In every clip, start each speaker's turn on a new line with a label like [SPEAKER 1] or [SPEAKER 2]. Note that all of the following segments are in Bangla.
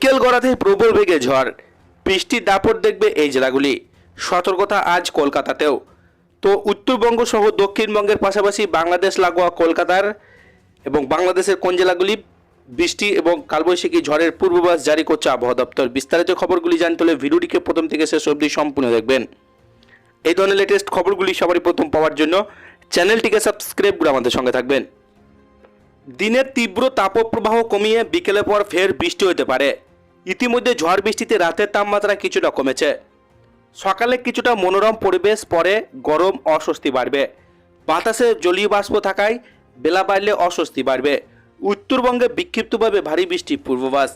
[SPEAKER 1] বিকেল গড়াতে প্রবল বেগে ঝড়। বৃষ্টির দাপট দেখবে এই জেলাগুলি। সতর্কতা আজ কলকাতাতেও। তো উত্তরবঙ্গ সহ দক্ষিণবঙ্গের পাশাপাশি বাংলাদেশ, লাগোয়া কলকাতার এবং বাংলাদেশের কোন জেলাগুলি বৃষ্টি এবং কালবৈশাখী ঝড়ের পূর্বাভাস জারি করছে আবহাওয়া দপ্তর। বিস্তারিত খবরগুলি জানতে হলে ভিডিওটিকে প্রথম থেকে শেষ অবধি সম্পূর্ণ দেখবেন। এই ধরনের লেটেস্ট খবরগুলি সবারই প্রথম পাওয়ার জন্য চ্যানেলটিকে সাবস্ক্রাইব করে আমাদের সঙ্গে থাকবেন। দিনের তীব্র তাপপ্রবাহ কমিয়ে বিকেলের পর ফের বৃষ্টি হতে পারে। ইতিমধ্যে ঝড় বৃষ্টিতে রাতের তাপমাত্রা কিছুটা কমেছে। সকালে কিছুটা মনোরম পরিবেশ, পরে গরম অস্বস্তি বাড়বে। বাতাসে জলীয় বাষ্প থাকায় বেলা বাড়লে অস্বস্তি বাড়বে। উত্তরবঙ্গে বিক্ষিপ্তভাবে ভারী বৃষ্টি পূর্বাভাস।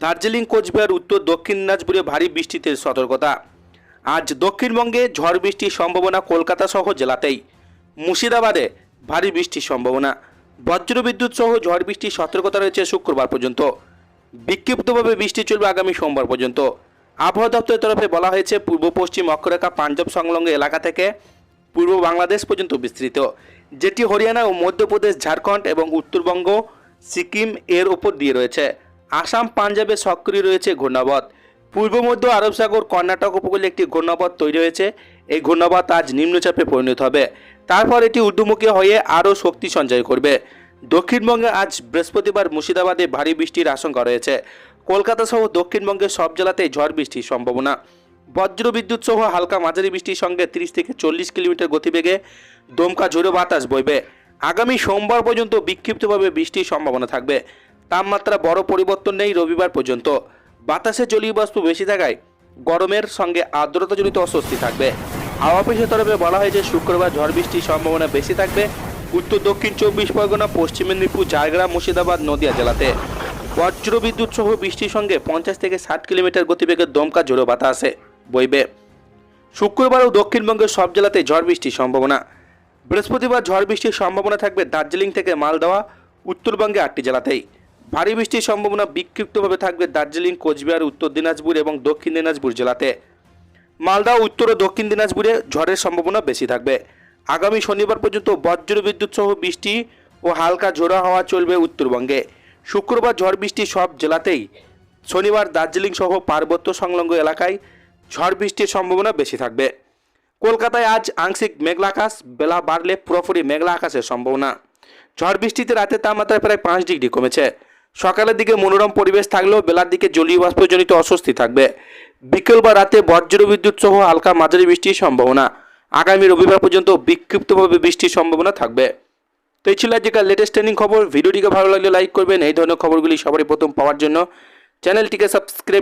[SPEAKER 1] দার্জিলিং, কোচবিহার, উত্তর, দক্ষিণ দিনাজপুরে ভারী বৃষ্টিতে সতর্কতা। আজ দক্ষিণবঙ্গে ঝড় বৃষ্টির সম্ভাবনা কলকাতা সহ জেলাতেই। মুর্শিদাবাদে ভারী বৃষ্টির সম্ভাবনা। বজ্রবিদ্যুৎ সহ ঝড় বৃষ্টির সতর্কতা রয়েছে শুক্রবার পর্যন্ত। বিক্ষিপ্তভাবে বৃষ্টি চলবে আগামী সোমবার পর্যন্ত। আবহাওয়া দপ্তরের তরফে বলা হয়েছে, পূর্ব পশ্চিম অক্ষরেখা পাঞ্জাব সংলগ্ন এলাকা থেকে পূর্ব বাংলাদেশ পর্যন্ত বিস্তৃত, যেটি হরিয়ানা ও মধ্যপ্রদেশ, ঝাড়খণ্ড এবং উত্তরবঙ্গ, সিকিম এর ওপর দিয়ে রয়েছে। আসাম, পাঞ্জাবে সক্রিয় রয়েছে ঘূর্ণাবত। পূর্ব মধ্য আরব সাগর, কর্ণাটক উপকূলে একটি ঘূর্ণাবত তৈরি হয়েছে। এই ঘূর্ণাবত আজ নিম্নচাপে পরিণত হবে। তারপর এটি ঊর্ধ্বমুখী হয়ে আরও শক্তি সঞ্চয় করবে। দক্ষিণবঙ্গে আজ বৃহস্পতিবার মুর্শিদাবাদে ভারী বৃষ্টির আশঙ্কা রয়েছে। কলকাতা সহ দক্ষিণবঙ্গের সব জেলাতেই ঝড় বৃষ্টির সম্ভাবনা। বজ্র বিদ্যুৎ সহ হালকা মাঝারি বৃষ্টির সঙ্গে তিরিশ থেকে চল্লিশ কিলোমিটার গতিবেগে দমকা ঝোড়ো বাতাস বইবে। আগামী সোমবার পর্যন্ত বিক্ষিপ্তভাবে বৃষ্টির সম্ভাবনা থাকবে। তাপমাত্রা বড় পরিবর্তন নেই রবিবার পর্যন্ত। বাতাসে জলীয় বাষ্প বেশি থাকায় গরমের সঙ্গে আর্দ্রতাজনিত অস্বস্তি থাকবে। হাওয়া অফিসের তরফে বলা হয়েছে শুক্রবার ঝড় বৃষ্টির সম্ভাবনা বেশি থাকবে। উত্তর দক্ষিণ চব্বিশ পরগনা, পশ্চিম মেদিনীপুর, ঝাড়গ্রাম, মুর্শিদাবাদ, নদিয়া জেলাতে। বজ্র বিদ্যুৎ সহ বৃষ্টির সঙ্গে পঞ্চাশ থেকে ষাট কিলোমিটার গতিবেগের দমকা ঝোড়ো বাতাসে বইবে। শুক্রবারও দক্ষিণবঙ্গের সব জেলাতে ঝড় বৃষ্টির সম্ভাবনা। বৃহস্পতিবার ঝড় বৃষ্টির সম্ভাবনা থাকবে দার্জিলিং থেকে মালদহ উত্তরবঙ্গে আটটি জেলাতেই। ভারী বৃষ্টির সম্ভাবনা বিক্ষিপ্তভাবে থাকবে দার্জিলিং, কোচবিহার, উত্তর দিনাজপুর এবং দক্ষিণ দিনাজপুর জেলাতে। মালদা, উত্তর ও দক্ষিণ দিনাজপুরে ঝড়ের সম্ভাবনা বেশি থাকবে। আগামী শনিবার পর্যন্ত বজ্র বিদ্যুৎ সহ বৃষ্টি ও হালকা ঝোড়া হাওয়া চলবে উত্তরবঙ্গে। শুক্রবার ঝড় বৃষ্টি সব জেলাতেই। শনিবার দার্জিলিং সহ পার্বত্য সংলগ্ন এলাকায় ঝড় বৃষ্টির সম্ভাবনা বেশি থাকবে। কলকাতায় আজ আংশিক মেঘলা আকাশ, বেলা বাড়লে পুরোপুরি মেঘলা আকাশের সম্ভাবনা। ঝড় বৃষ্টিতে রাতে তাপমাত্রা প্রায় পাঁচ ডিগ্রি কমেছে। সকালের দিকে মনোরম পরিবেশ থাকলেও বেলার দিকে জলীয় বাষ্পজনিত অস্বস্তি থাকবে। বিকেল বা রাতে বজ্র বিদ্যুৎ সহ হালকা মাঝারি বৃষ্টির সম্ভাবনা। আগামী রবিবার পর্যন্ত বিক্ষিপ্তভাবে বৃষ্টির সম্ভাবনা থাকবে। তো এই ছিল আজকের লেটেস্ট ট্রেনিং খবর। ভিডিওটিকে ভালো লাগলে লাইক করবেন। এই ধরনের খবরগুলি সবারই প্রথম পাওয়ার জন্য। চ্যানেলটিকে সাবস্ক্রাইব